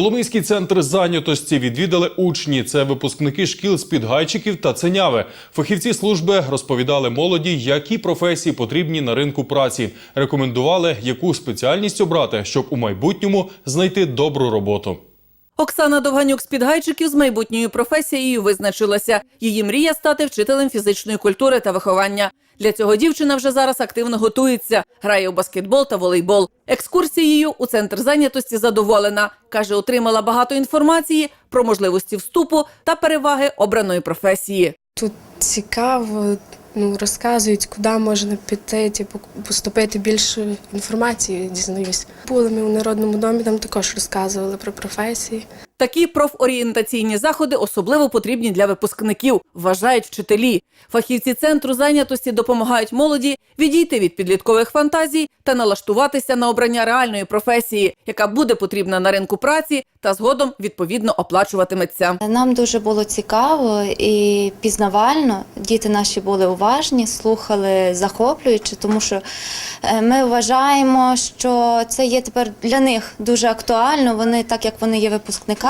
Коломийський центр зайнятості відвідали учні. Це випускники шкіл з Підгайчиків та Ценяви. Фахівці служби розповідали молоді, які професії потрібні на ринку праці. Рекомендували, яку спеціальність обрати, щоб у майбутньому знайти добру роботу. Оксана Довганюк з підгайчиків з майбутньою професією визначилася. Її мрія стати вчителем фізичної культури та виховання. Для цього дівчина вже зараз активно готується, грає у баскетбол та волейбол. Екскурсією у центр зайнятості задоволена. каже, отримала багато інформації про можливості вступу та переваги обраної професії. Тут цікаво, ну розказують, куди можна піти, типу, поступити більше інформації, дізнаюсь. Були ми у народному домі, там також розказували про професії. Такі профорієнтаційні заходи особливо потрібні для випускників, вважають вчителі. Фахівці центру зайнятості допомагають молоді відійти від підліткових фантазій та налаштуватися на обрання реальної професії, яка буде потрібна на ринку праці та згодом відповідно оплачуватиметься. Нам дуже було цікаво і пізнавально. Діти наші були уважні, слухали захоплюючи, тому що е, ми вважаємо, що це є тепер для них дуже актуально. Вони, так як вони є випускниками,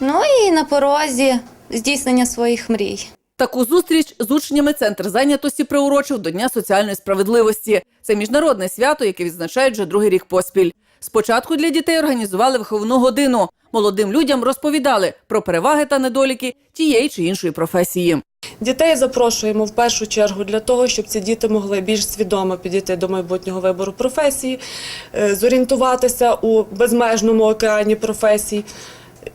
ну і на порозі здійснення своїх мрій. Таку зустріч з учнями центр зайнятості приурочив до Дня соціальної справедливості. Це міжнародне свято, яке відзначають вже другий рік поспіль. Спочатку для дітей організували виховну годину. Молодим людям розповідали про переваги та недоліки тієї чи іншої професії. Дітей запрошуємо в першу чергу для того, щоб ці діти могли більш свідомо підійти до майбутнього вибору професії, е, зорієнтуватися у безмежному океані професій.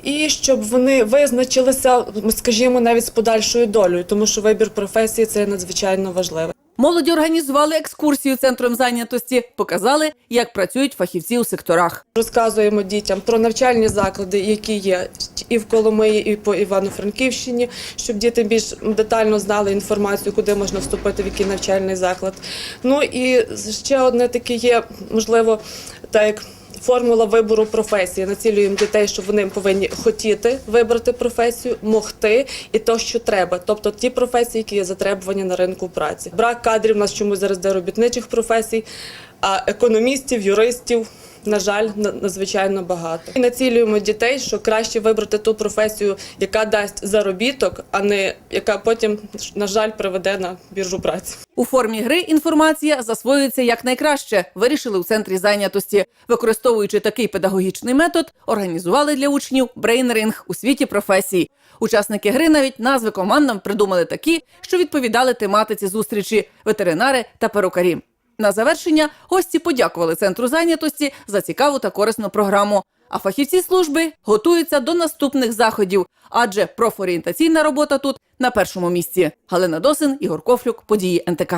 І щоб вони визначилися, скажімо, навіть з подальшою долею, тому що вибір професії це надзвичайно важливо. Молоді організували екскурсію центром зайнятості, показали, як працюють фахівці у секторах. Розказуємо дітям про навчальні заклади, які є і в Коломиї, і по Івано-Франківщині, щоб діти більш детально знали інформацію, куди можна вступити, в який навчальний заклад. Ну і ще одне таке є, можливо, так як. Формула вибору професії націлюємо дітей, що вони повинні хотіти вибрати професію, могти і то, що треба. Тобто ті професії, які є затребувані на ринку праці. Брак кадрів у нас чомусь зараз для робітничих професій, а економістів, юристів. На жаль, на- надзвичайно багато. І націлюємо дітей, що краще вибрати ту професію, яка дасть заробіток, а не яка потім, на жаль, приведе на біржу праці. У формі гри інформація засвоюється якнайкраще. Вирішили у центрі зайнятості. Використовуючи такий педагогічний метод, організували для учнів брейнринг у світі професій. Учасники гри навіть назви командам придумали такі, що відповідали тематиці зустрічі ветеринари та перукарі. На завершення гості подякували центру зайнятості за цікаву та корисну програму. А фахівці служби готуються до наступних заходів, адже профорієнтаційна робота тут на першому місці. Галина Досин, Ігор Кофлюк, події НТК.